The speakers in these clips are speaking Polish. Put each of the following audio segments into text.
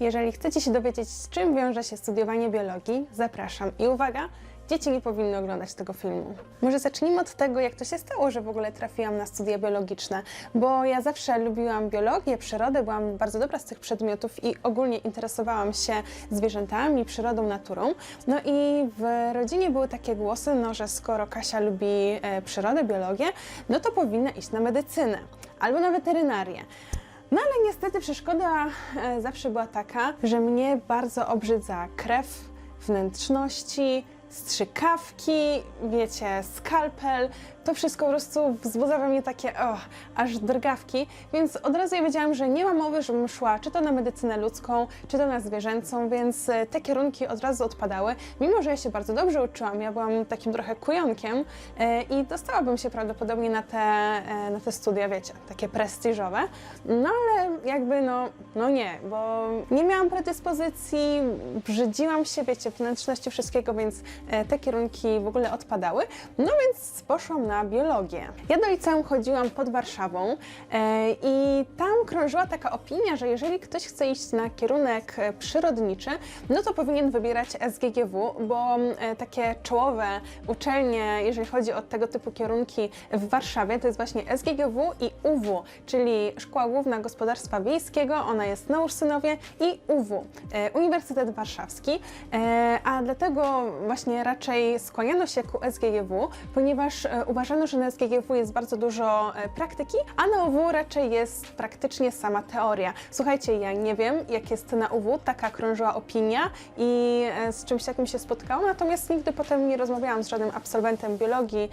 Jeżeli chcecie się dowiedzieć, z czym wiąże się studiowanie biologii, zapraszam. I uwaga, dzieci nie powinny oglądać tego filmu. Może zacznijmy od tego, jak to się stało, że w ogóle trafiłam na studia biologiczne, bo ja zawsze lubiłam biologię, przyrodę, byłam bardzo dobra z tych przedmiotów i ogólnie interesowałam się zwierzętami, przyrodą, naturą. No i w rodzinie były takie głosy, no, że skoro Kasia lubi e, przyrodę, biologię, no to powinna iść na medycynę albo na weterynarię. No ale niestety przeszkoda e, zawsze była taka, że mnie bardzo obrzydza krew, wnętrzności, strzykawki, wiecie, skalpel. To wszystko po prostu wzbudza we mnie takie, o, aż drgawki, więc od razu ja wiedziałam, że nie ma mowy, żebym szła czy to na medycynę ludzką, czy to na zwierzęcą, więc e, te kierunki od razu odpadały. Mimo, że ja się bardzo dobrze uczyłam, ja byłam takim trochę kujonkiem e, i dostałabym się prawdopodobnie na te, e, na te studia, wiecie, takie prestiżowe, no ale jakby no, no nie, bo nie miałam predyspozycji, brzydziłam się, wiecie, wnętrzności wszystkiego, więc te kierunki w ogóle odpadały, no więc poszłam na biologię. Ja do liceum chodziłam pod Warszawą e, i tam krążyła taka opinia, że jeżeli ktoś chce iść na kierunek e, przyrodniczy, no to powinien wybierać SGGW, bo e, takie czołowe uczelnie, jeżeli chodzi o tego typu kierunki w Warszawie, to jest właśnie SGGW i UW, czyli Szkoła Główna Gospodarstwa Wiejskiego, ona jest na Ursynowie i UW, e, Uniwersytet Warszawski, e, a dlatego właśnie raczej skłaniano się ku SGGW, ponieważ e, uważano, że na SGGW jest bardzo dużo e, praktyki, a na UW raczej jest praktycznie sama teoria. Słuchajcie, ja nie wiem, jak jest na UW, taka krążyła opinia i e, z czymś takim się spotkałam, natomiast nigdy potem nie rozmawiałam z żadnym absolwentem biologii,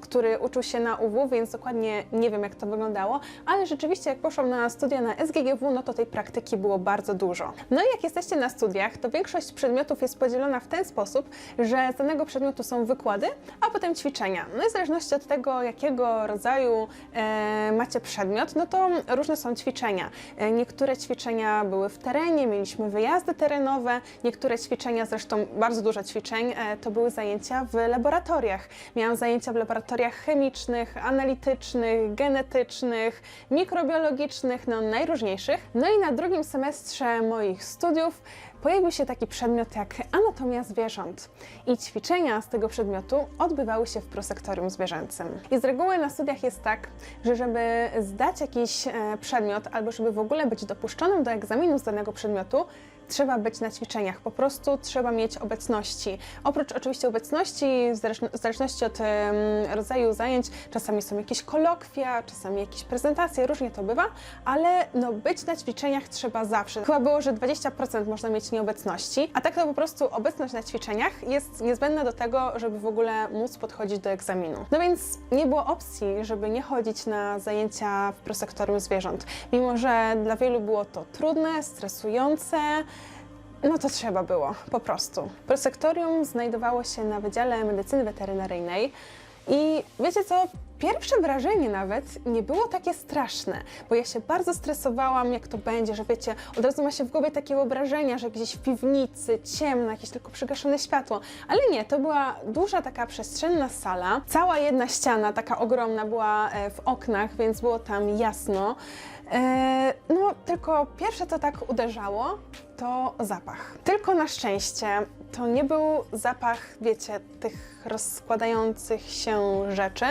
który uczył się na UW, więc dokładnie nie wiem, jak to wyglądało, ale rzeczywiście jak poszłam na studia na SGGW, no to tej praktyki było bardzo dużo. No i jak jesteście na studiach, to większość przedmiotów jest podzielona w ten sposób, że z danego przedmiotu są wykłady, a potem ćwiczenia. No i w zależności od tego, jakiego rodzaju e, macie przedmiot, no to różne są ćwiczenia. E, niektóre ćwiczenia były w terenie, mieliśmy wyjazdy terenowe, niektóre ćwiczenia, zresztą bardzo dużo ćwiczeń, e, to były zajęcia w laboratoriach. Miałam zajęcia w laboratoriach chemicznych, analitycznych, genetycznych, mikrobiologicznych, no najróżniejszych. No i na drugim semestrze moich studiów pojawił się taki przedmiot jak anatomia zwierząt i ćwiczenia z tego przedmiotu odbywały się w prosektorium zwierzęcym. I z reguły na studiach jest tak, że żeby zdać jakiś e, przedmiot albo żeby w ogóle być dopuszczonym do egzaminu z danego przedmiotu, trzeba być na ćwiczeniach, po prostu trzeba mieć obecności. Oprócz oczywiście obecności, w zależno- w zależności od rodzaju zajęć, czasami są jakieś kolokwia, czasami jakieś prezentacje, różnie to bywa, ale no, być na ćwiczeniach trzeba zawsze. Chyba było, że 20% można mieć nieobecności, a tak to po prostu obecność na ćwiczeniach jest niezbędna do tego, żeby w ogóle móc podchodzić do egzaminu. No więc nie było opcji, żeby nie chodzić na zajęcia w prosektorium zwierząt. Mimo, że dla wielu było to trudne, stresujące, no to trzeba było, po prostu. Prosektorium znajdowało się na Wydziale Medycyny Weterynaryjnej i wiecie co? Pierwsze wrażenie nawet nie było takie straszne, bo ja się bardzo stresowałam, jak to będzie, że wiecie, od razu ma się w głowie takie wyobrażenia, że gdzieś w piwnicy, ciemno, jakieś tylko przygaszone światło. Ale nie, to była duża taka przestrzenna sala. Cała jedna ściana, taka ogromna, była e, w oknach, więc było tam jasno. E, no, tylko pierwsze, co tak uderzało, to zapach. Tylko na szczęście to nie był zapach, wiecie, tych rozkładających się rzeczy,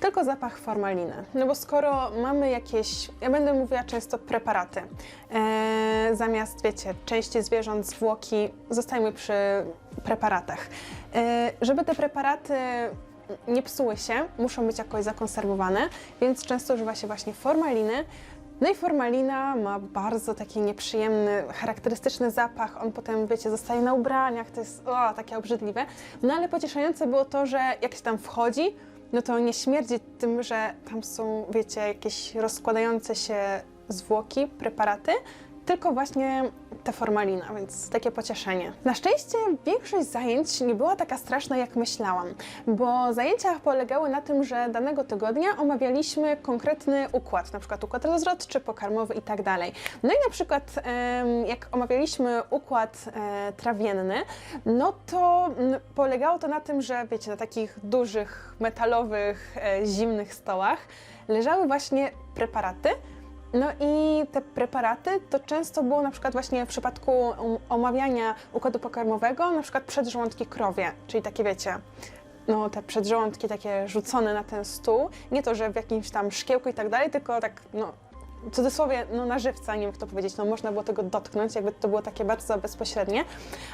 tylko zapach formaliny. No bo skoro mamy jakieś, ja będę mówiła często preparaty, e, zamiast, wiecie, części zwierząt, zwłoki, zostajmy przy preparatach. E, żeby te preparaty nie psuły się, muszą być jakoś zakonserwowane, więc często używa się właśnie formaliny. No i formalina ma bardzo taki nieprzyjemny, charakterystyczny zapach. On potem, wiecie, zostaje na ubraniach, to jest o, takie obrzydliwe. No ale pocieszające było to, że jak się tam wchodzi, no to nie śmierdzi tym, że tam są, wiecie, jakieś rozkładające się zwłoki, preparaty, tylko właśnie ta formalina, więc takie pocieszenie. Na szczęście większość zajęć nie była taka straszna, jak myślałam, bo zajęcia polegały na tym, że danego tygodnia omawialiśmy konkretny układ, na przykład układ rozrodczy, pokarmowy i tak dalej. No i na przykład jak omawialiśmy układ e, trawienny, no to polegało to na tym, że wiecie, na takich dużych, metalowych, e, zimnych stołach leżały właśnie preparaty, No i te preparaty to często było na przykład właśnie w przypadku omawiania układu pokarmowego, na przykład przedrządki krowie, czyli takie wiecie, no te przedrządki takie rzucone na ten stół, nie to, że w jakimś tam szkiełku i tak dalej, tylko tak no w cudzysłowie, no na żywca, nie wiem to powiedzieć, no można było tego dotknąć, jakby to było takie bardzo bezpośrednie,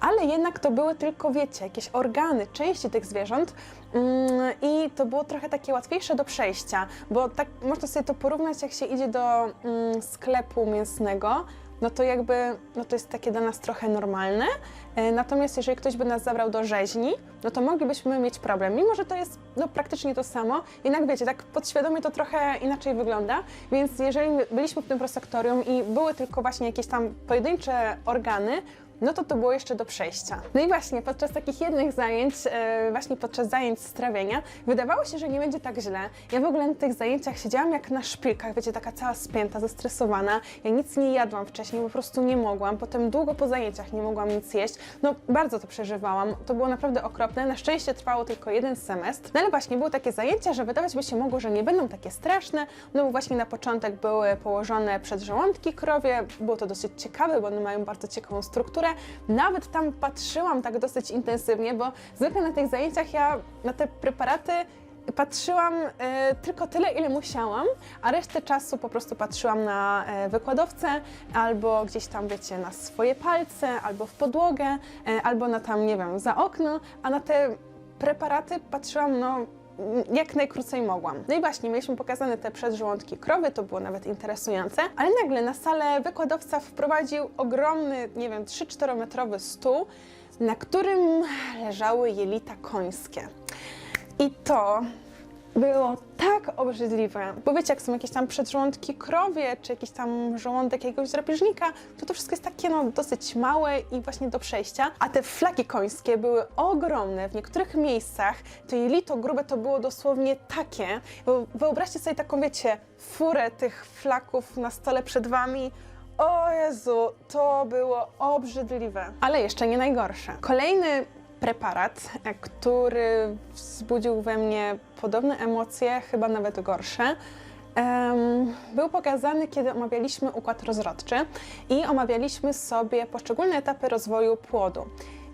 ale jednak to były tylko, wiecie, jakieś organy, części tych zwierząt mm, i to było trochę takie łatwiejsze do przejścia, bo tak można sobie to porównać, jak się idzie do mm, sklepu mięsnego, no to jakby, no to jest takie dla nas trochę normalne, E, natomiast jeżeli ktoś by nas zabrał do rzeźni, no to moglibyśmy mieć problem, mimo że to jest no, praktycznie to samo, jednak wiecie, tak podświadomie to trochę inaczej wygląda, więc jeżeli byliśmy w tym prosektorium i były tylko właśnie jakieś tam pojedyncze organy, no to to było jeszcze do przejścia. No i właśnie podczas takich jednych zajęć, e, właśnie podczas zajęć z trawienia, wydawało się, że nie będzie tak źle. Ja w ogóle na tych zajęciach siedziałam jak na szpilkach, wiecie, taka cała spięta, zestresowana. Ja nic nie jadłam wcześniej, po prostu nie mogłam. Potem długo po zajęciach nie mogłam nic jeść. No bardzo to przeżywałam. To było naprawdę okropne. Na szczęście trwało tylko jeden semestr. No ale właśnie były takie zajęcia, że wydawać by się mogło, że nie będą takie straszne. No bo właśnie na początek były położone przedżołądki krowie. Było to dosyć ciekawe, bo one mają bardzo ciekawą strukturę. Nawet tam patrzyłam tak dosyć intensywnie, bo zwykle na tych zajęciach ja na te preparaty patrzyłam e, tylko tyle, ile musiałam, a resztę czasu po prostu patrzyłam na e, wykładowcę albo gdzieś tam, wiecie, na swoje palce, albo w podłogę, e, albo na tam, nie wiem, za okno, a na te preparaty patrzyłam, no, jak najkrócej mogłam. No i właśnie, mieliśmy pokazane te przedżołądki krowy, to było nawet interesujące, ale nagle na salę wykładowca wprowadził ogromny, nie wiem, 3-4 metrowy stół, na którym leżały jelita końskie. I to było tak obrzydliwe. Bo wiecie, jak są jakieś tam przedżołądki krowie, czy jakiś tam żołądek jakiegoś drapieżnika, to to wszystko jest takie no, dosyć małe i właśnie do przejścia. A te flaki końskie były ogromne. W niektórych miejscach to jelito grube to było dosłownie takie. Bo wyobraźcie sobie taką, wiecie, furę tych flaków na stole przed wami. O Jezu, to było obrzydliwe. Ale jeszcze nie najgorsze. Kolejny preparat, e, który wzbudził we mnie podobne emocje, chyba nawet gorsze. Był pokazany, kiedy omawialiśmy układ rozrodczy i omawialiśmy sobie poszczególne etapy rozwoju płodu.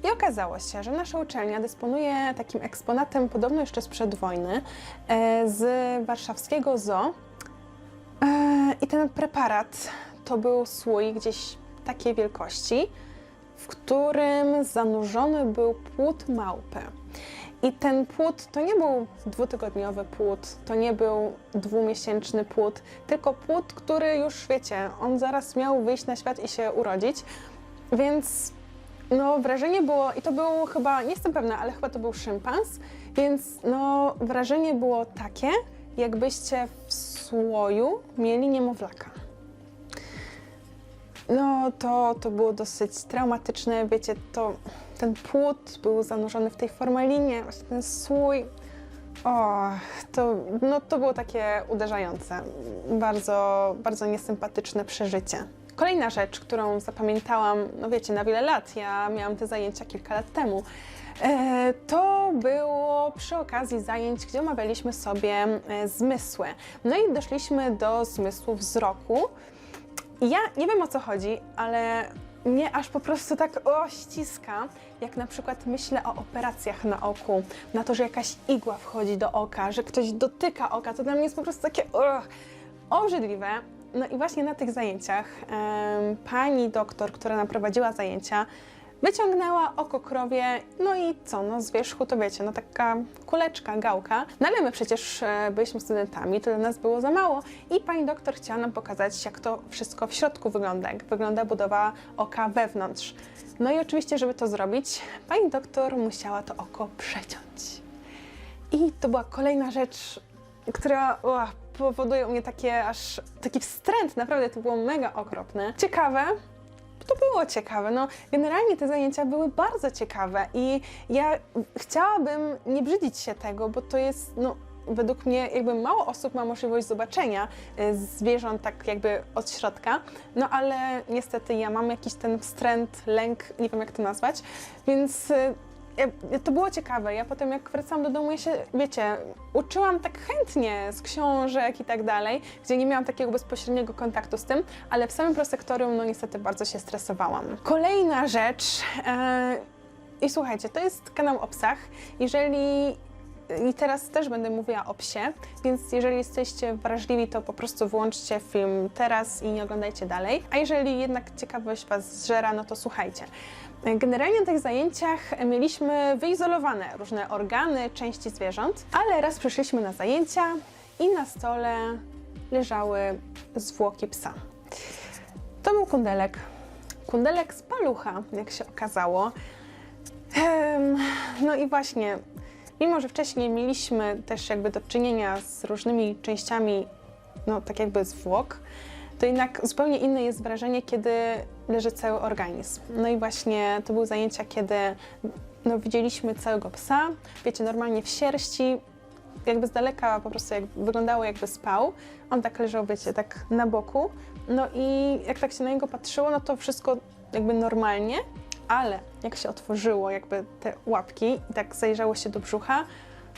I okazało się, że nasza uczelnia dysponuje takim eksponatem, podobno jeszcze sprzed wojny, e, z warszawskiego zoo. E, I ten preparat to był słój gdzieś takiej wielkości, w którym zanurzony był płód małpy. I ten płód to nie był dwutygodniowy płód, to nie był dwumiesięczny płód, tylko płód, który już wiecie, on zaraz miał wyjść na świat i się urodzić. Więc no, wrażenie było, i to był chyba, nie jestem pewna, ale chyba to był szympans, więc no, wrażenie było takie, jakbyście w słoju mieli niemowlaka. No, to, to było dosyć traumatyczne. Wiecie, to ten płód był zanurzony w tej formalinie, właśnie ten słój. O, to, no, to było takie uderzające. Bardzo, bardzo niesympatyczne przeżycie. Kolejna rzecz, którą zapamiętałam, no wiecie, na wiele lat, ja miałam te zajęcia kilka lat temu, e, to było przy okazji zajęć, gdzie omawialiśmy sobie e, zmysły. No i doszliśmy do zmysłu wzroku. I Ja nie wiem o co chodzi, ale mnie aż po prostu tak o, ściska, jak na przykład myślę o operacjach na oku, na to, że jakaś igła wchodzi do oka, że ktoś dotyka oka, to dla mnie jest po prostu takie o, obrzydliwe. No i właśnie na tych zajęciach pani doktor, która nam prowadziła zajęcia, wyciągnęła oko krowie, no i co, no z wierzchu to wiecie, no taka kuleczka, gałka. No ale my przecież e, byliśmy studentami, to dla nas było za mało i pani doktor chciała nam pokazać, jak to wszystko w środku wygląda, jak wygląda budowa oka wewnątrz. No i oczywiście, żeby to zrobić, pani doktor musiała to oko przeciąć. I to była kolejna rzecz, która o, powoduje u mnie takie aż taki wstręt, naprawdę to było mega okropne. Ciekawe, to było ciekawe. No, generalnie te zajęcia były bardzo ciekawe i ja chciałabym nie brzydzić się tego, bo to jest, no, według mnie jakby mało osób ma możliwość zobaczenia y, zwierząt tak jakby od środka, no ale niestety ja mam jakiś ten wstręt, lęk, nie wiem jak to nazwać, więc y, to było ciekawe. Ja potem jak wracałam do domu, ja się, wiecie, uczyłam tak chętnie z książek i tak dalej, gdzie nie miałam takiego bezpośredniego kontaktu z tym, ale w samym prosektorium, no niestety bardzo się stresowałam. Kolejna rzecz, e, i słuchajcie, to jest kanał o psach. Jeżeli i teraz też będę mówiła o psie, więc jeżeli jesteście wrażliwi, to po prostu włączcie film teraz i nie oglądajcie dalej. A jeżeli jednak ciekawość Was zżera, no to słuchajcie. Generalnie na tych zajęciach mieliśmy wyizolowane różne organy, części zwierząt, ale raz przyszliśmy na zajęcia i na stole leżały zwłoki psa. To był kundelek. Kundelek z palucha, jak się okazało. No i właśnie, mimo że wcześniej mieliśmy też jakby do czynienia z różnymi częściami, no tak jakby zwłok, to jednak zupełnie inne jest wrażenie, kiedy leży cały organizm. No i właśnie to były zajęcia, kiedy no, widzieliśmy całego psa, wiecie, normalnie w sierści, jakby z daleka po prostu jak, wyglądało jakby spał. On tak leżał, wiecie, tak na boku. No i jak tak się na niego patrzyło, no to wszystko jakby normalnie, ale jak się otworzyło jakby te łapki i tak zajrzało się do brzucha,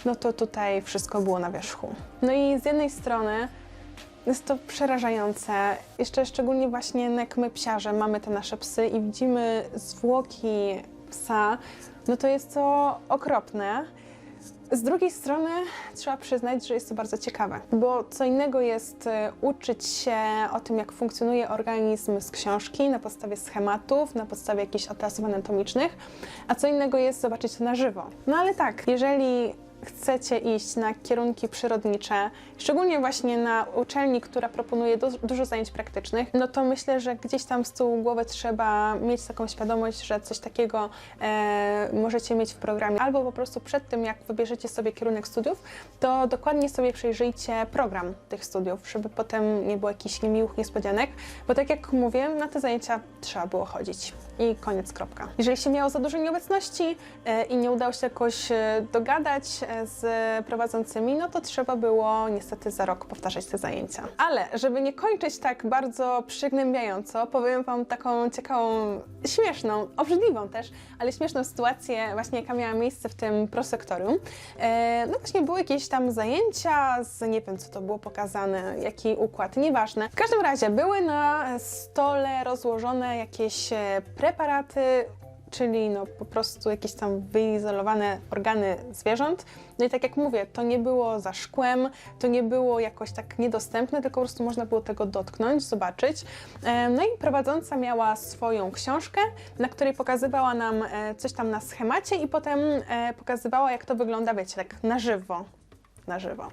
no to tutaj wszystko było na wierzchu. No i z jednej strony jest to przerażające, jeszcze szczególnie właśnie jak my psiarze mamy te nasze psy i widzimy zwłoki psa, no to jest to okropne. Z drugiej strony trzeba przyznać, że jest to bardzo ciekawe, bo co innego jest e, uczyć się o tym, jak funkcjonuje organizm z książki na podstawie schematów, na podstawie jakichś atlasów anatomicznych, a co innego jest zobaczyć to na żywo. No ale tak, jeżeli chcecie iść na kierunki przyrodnicze, szczególnie właśnie na uczelni, która proponuje du dużo zajęć praktycznych, no to myślę, że gdzieś tam z tyłu głowy trzeba mieć taką świadomość, że coś takiego e, możecie mieć w programie, albo po prostu przed tym, jak wybierzecie sobie kierunek studiów, to dokładnie sobie przejrzyjcie program tych studiów, żeby potem nie było jakichś niemiłych niespodzianek, bo tak jak mówię, na te zajęcia trzeba było chodzić i koniec, kropka. Jeżeli się miało za dużo nieobecności e, i nie udało się jakoś e, dogadać e, z prowadzącymi, no to trzeba było niestety za rok powtarzać te zajęcia. Ale żeby nie kończyć tak bardzo przygnębiająco, powiem Wam taką ciekawą, śmieszną, obrzydliwą też, ale śmieszną sytuację właśnie jaka miała miejsce w tym prosektorium. E, no właśnie były jakieś tam zajęcia z, nie wiem co to było pokazane, jaki układ, nieważne. W każdym razie były na stole rozłożone jakieś e, preparaty, czyli no po prostu jakieś tam wyizolowane organy zwierząt. No i tak jak mówię, to nie było za szkłem, to nie było jakoś tak niedostępne, tylko po prostu można było tego dotknąć, zobaczyć. E, No i prowadząca miała swoją książkę, na której pokazywała nam e, coś tam na schemacie i potem e, pokazywała, jak to wygląda, wiecie, tak na żywo. Na żywo.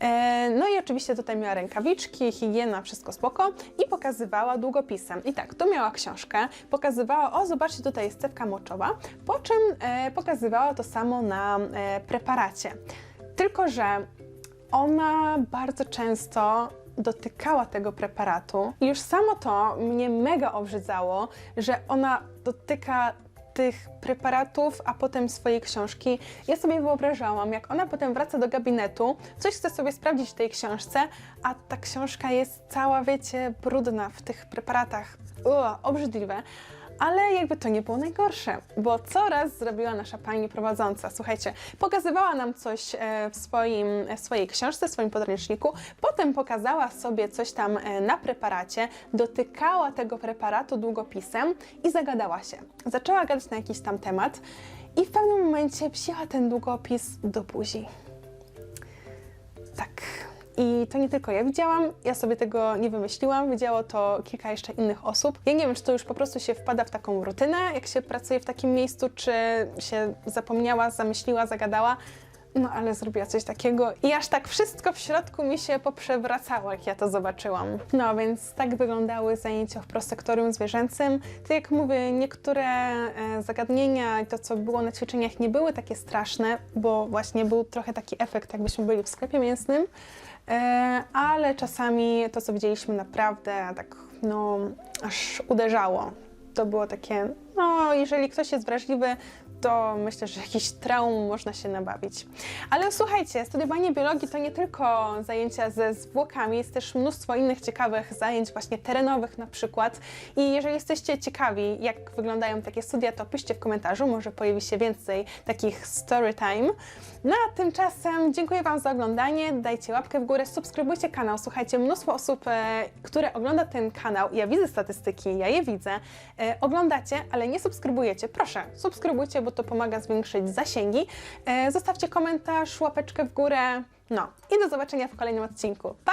E, No i oczywiście tutaj miała rękawiczki, higiena, wszystko spoko i pokazywała długopisem. I tak, tu miała książkę, pokazywała, o zobaczcie, tutaj jest cewka moczowa, po czym e, pokazywała to samo na e, preparacie. Tylko, że ona bardzo często dotykała tego preparatu i już samo to mnie mega obrzydzało, że ona dotyka tych preparatów, a potem swojej książki. Ja sobie wyobrażałam, jak ona potem wraca do gabinetu, coś chce sobie sprawdzić w tej książce, a ta książka jest cała, wiecie, brudna w tych preparatach. Ua, obrzydliwe. Ale jakby to nie było najgorsze, bo coraz zrobiła nasza pani prowadząca. Słuchajcie, pokazywała nam coś e, w, swoim, w swojej książce, w swoim podręczniku, potem pokazała sobie coś tam e, na preparacie, dotykała tego preparatu długopisem i zagadała się. Zaczęła gadać na jakiś tam temat i w pewnym momencie wzięła ten długopis do buzi. I to nie tylko ja widziałam, ja sobie tego nie wymyśliłam, widziało to kilka jeszcze innych osób. Ja nie wiem, czy to już po prostu się wpada w taką rutynę, jak się pracuje w takim miejscu, czy się zapomniała, zamyśliła, zagadała. No ale zrobiła coś takiego i aż tak wszystko w środku mi się poprzewracało, jak ja to zobaczyłam. No więc tak wyglądały zajęcia w prosektorium zwierzęcym. Tak jak mówię, niektóre e, zagadnienia i to, co było na ćwiczeniach, nie były takie straszne, bo właśnie był trochę taki efekt, jakbyśmy byli w sklepie mięsnym. E, ale czasami to, co widzieliśmy, naprawdę tak, no, aż uderzało. To było takie, no, jeżeli ktoś jest wrażliwy, to myślę, że jakiś traum można się nabawić. Ale słuchajcie, studiowanie biologii to nie tylko zajęcia ze zwłokami, jest też mnóstwo innych ciekawych zajęć, właśnie terenowych na przykład. I jeżeli jesteście ciekawi, jak wyglądają takie studia, to piszcie w komentarzu, może pojawi się więcej takich story time. No a tymczasem dziękuję Wam za oglądanie, dajcie łapkę w górę, subskrybujcie kanał. Słuchajcie, mnóstwo osób, e, które ogląda ten kanał, ja widzę statystyki, ja je widzę, e, oglądacie, ale nie subskrybujecie. Proszę, subskrybujcie, bo to pomaga zwiększyć zasięgi. E, zostawcie komentarz, łapeczkę w górę. No i do zobaczenia w kolejnym odcinku. Pa!